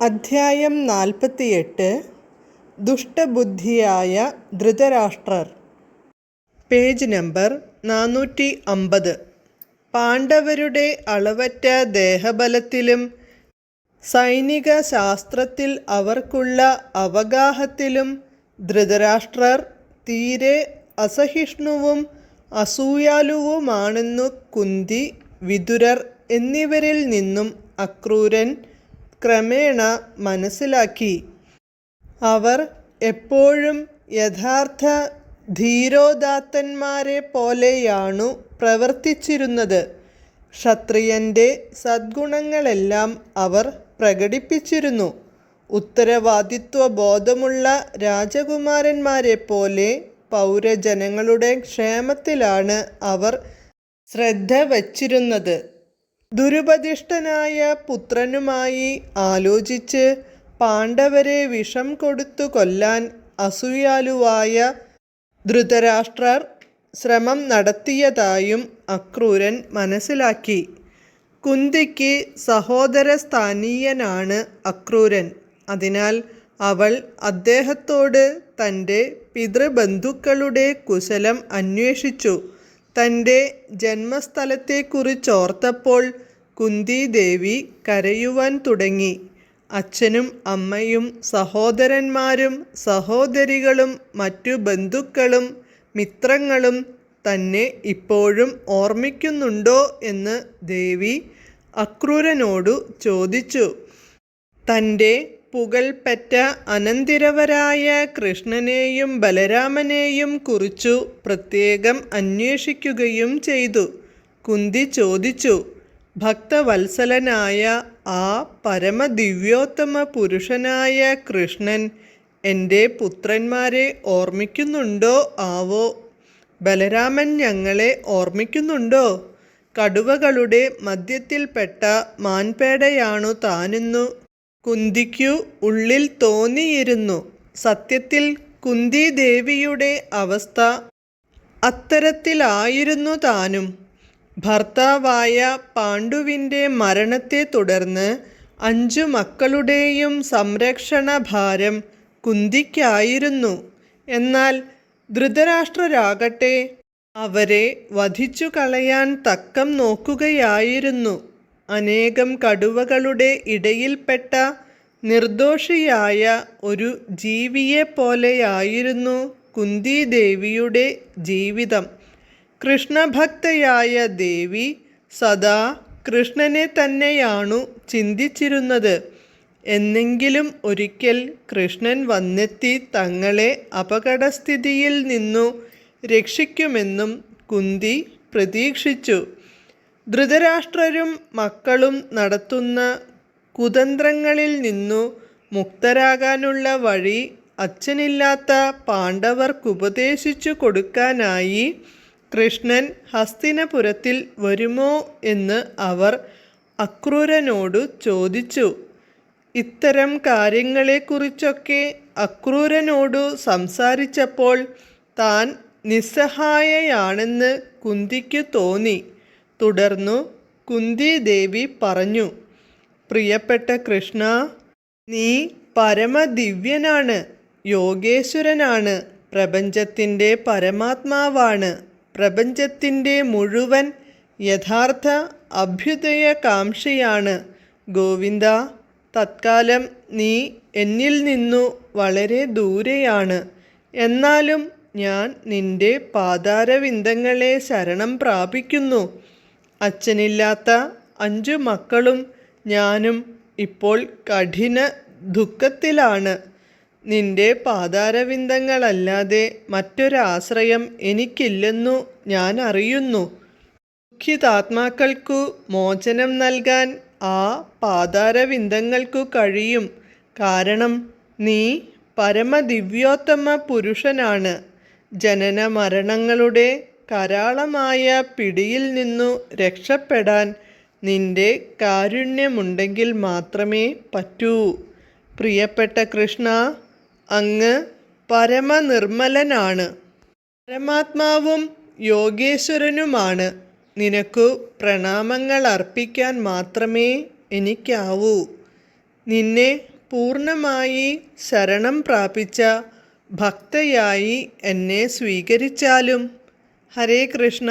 അധ്യായം നാൽപ്പത്തിയെട്ട്. ദുഷ്ടബുദ്ധിയായ Dhritarashtra. Page number നാനൂറ്റി അമ്പത് പാണ്ഡവരുടെ അളവറ്റ ദേഹബലത്തിലും സൈനിക ശാസ്ത്രത്തിൽ അവർക്കുള്ള അവഗാഹത്തിലും ധൃതരാഷ്ട്രർ തീരെ അസഹിഷ്ണുവും അസൂയാലുവുമാണെന്നു കുന്തി വിതുരർ എന്നിവരിൽ നിന്നും അക്രൂരൻ ക്രമേണ മനസ്സിലാക്കി. അവർ എപ്പോഴും യഥാർത്ഥ ധീരോദാത്തന്മാരെ പോലെയാണു പ്രവർത്തിച്ചിരുന്നത്. ക്ഷത്രിയന്റെ സദ്ഗുണങ്ങളെല്ലാം അവർ പ്രകടിപ്പിച്ചിരുന്നു. ഉത്തരവാദിത്വ ബോധമുള്ള രാജകുമാരന്മാരെ പോലെ പൗരജനങ്ങളുടെ ക്ഷേമത്തിലാണ് അവർ ശ്രദ്ധ വച്ചിരുന്നത് ദുരുപദിഷ്ടനായ പുത്രനുമായി ആലോചിച്ച് പാണ്ഡവരെ വിഷം കൊടുത്തു കൊല്ലാൻ അസൂയാലുവായ ധൃതരാഷ്ട്രർ ശ്രമം നടത്തിയതായും അക്രൂരൻ മനസ്സിലാക്കി. കുന്തിക്ക് സഹോദര സ്ഥാനീയനാണ് അക്രൂരൻ. അതിനാൽ അവൾ അദ്ദേഹത്തോട് തന്റെ പിതൃബന്ധുക്കളുടെ കുശലം അന്വേഷിച്ചു. തന്റെ ജന്മസ്ഥലത്തെക്കുറിച്ചോർത്തപ്പോൾ കുന്തിദേവി കരയുവാൻ തുടങ്ങി. അച്ഛനും അമ്മയും സഹോദരന്മാരും സഹോദരികളും മറ്റു ബന്ധുക്കളും മിത്രങ്ങളും തന്നെ ഇപ്പോഴും ഓർമ്മിക്കുന്നുണ്ടോ എന്ന് ദേവി അക്രൂരനോടു ചോദിച്ചു. തന്റെ പുകൾപ്പറ്റ അനന്തിരവരായ കൃഷ്ണനെയും ബലരാമനെയും കുറിച്ചു പ്രത്യേകം അന്വേഷിക്കുകയും ചെയ്തു. കുന്തി ചോദിച്ചു ഭക്തവത്സലനായ ആ പരമദിവ്യോത്തമ പുരുഷനായ കൃഷ്ണൻ എന്റെ പുത്രന്മാരെ ഓർമ്മിക്കുന്നുണ്ടോ? ആവോ? ബലരാമൻ ഞങ്ങളെ ഓർമ്മിക്കുന്നുണ്ടോ? കടുവകളുടെ മധ്യത്തിൽപ്പെട്ട മാൻപേടയാണു താനെന്നു കുന്തിക്കു ഉള്ളിൽ തോന്നിയിരുന്നു. സത്യത്തിൽ കുന്തിദേവിയുടെ അവസ്ഥ അത്തരത്തിലായിരുന്നു താനും. ഭർത്താവായ പാണ്ഡുവിന്റെ മരണത്തെ തുടർന്ന് അഞ്ചു മക്കളുടെയും സംരക്ഷണ ഭാരം കുന്തിക്കായിരുന്നു. എന്നാൽ ധൃതരാഷ്ട്രരാകട്ടെ അവരെ വധിച്ചു കളയാൻ തക്കം നോക്കുകയായിരുന്നു. അനേകം കടുവകളുടെ ഇടയിൽപ്പെട്ട നിർദോഷിയായ ഒരു ജീവിയെപ്പോലെയായിരുന്നു കുന്തിദേവിയുടെ ജീവിതം. കൃഷ്ണഭക്തയായ ദേവി സദാ കൃഷ്ണനെ തന്നെയാണു ചിന്തിച്ചിരുന്നത്. എന്നെങ്കിലും ഒരിക്കൽ കൃഷ്ണൻ വന്നെത്തി തങ്ങളെ അപകടസ്ഥിതിയിൽ നിന്നു രക്ഷിക്കുമെന്നും കുന്തി പ്രതീക്ഷിച്ചു. ധൃതരാഷ്ട്രരും മക്കളും നടത്തുന്ന കുതന്ത്രങ്ങളിൽ നിന്നു മുക്തരാകാനുള്ള വഴി അച്ഛനില്ലാത്ത പാണ്ഡവർക്കുപദേശിച്ചു കൊടുക്കാനായി കൃഷ്ണൻ ഹസ്തിനപുരത്തിൽ വരുമോ എന്ന് അവർ അക്രൂരനോടു ചോദിച്ചു. ഇത്തരം കാര്യങ്ങളെക്കുറിച്ചൊക്കെ അക്രൂരനോടു സംസാരിച്ചപ്പോൾ താൻ നിസ്സഹായയാണെന്ന് കുന്തിക്കു തോന്നി. തുടർന്നു കുന്തി ദേവി പറഞ്ഞു പ്രിയപ്പെട്ട കൃഷ്ണ നീ പരമദിവ്യനാണ് യോഗേശ്വരനാണ് പ്രപഞ്ചത്തിന്റെ പരമാത്മാവാണ് പ്രപഞ്ചത്തിന്റെ മുഴുവൻ യഥാർത്ഥ അഭ്യുദയകാംക്ഷയാണ്. ഗോവിന്ദ തത്കാലം നീ എന്നിൽ നിന്നു വളരെ ദൂരെയാണ്. എന്നാലും ഞാൻ നിന്റെ പാതാരവിന്ദങ്ങളെ ശരണം പ്രാപിക്കുന്നു. അച്ഛനില്ലാത്ത അഞ്ചു മക്കളും ഞാനും ഇപ്പോൾ കഠിന ദുഃഖത്തിലാണ്. നിന്റെ പാതാരവിന്ദങ്ങളല്ലാതെ മറ്റൊരാശ്രയം എനിക്കില്ലെന്നു ഞാൻ അറിയുന്നു. ദുഃഖിതാത്മാക്കൾക്കു മോചനം നൽകാൻ ആ പാതാരവിന്ദങ്ങൾക്കു കഴിയും. കാരണം നീ പരമദിവ്യോത്തമ പുരുഷനാണ്. ജനന മരണങ്ങളുടെ കരാളമായ പിടിയിൽ നിന്നു രക്ഷപ്പെടാൻ നിന്റെ കാരുണ്യമുണ്ടെങ്കിൽ മാത്രമേ പറ്റൂ. പ്രിയപ്പെട്ട കൃഷ്ണ അങ്ങ് പരമനിർമ്മലനാണ്. പരമാത്മാവും യോഗേശ്വരനുമാണ്. നിനക്കു പ്രണാമങ്ങൾ അർപ്പിക്കാൻ മാത്രമേ എനിക്കാവൂ. നിന്നെ പൂർണമായി ശരണം പ്രാപിച്ച ഭക്തയായി എന്നെ സ്വീകരിച്ചാലും ഹരേ കൃഷ്ണ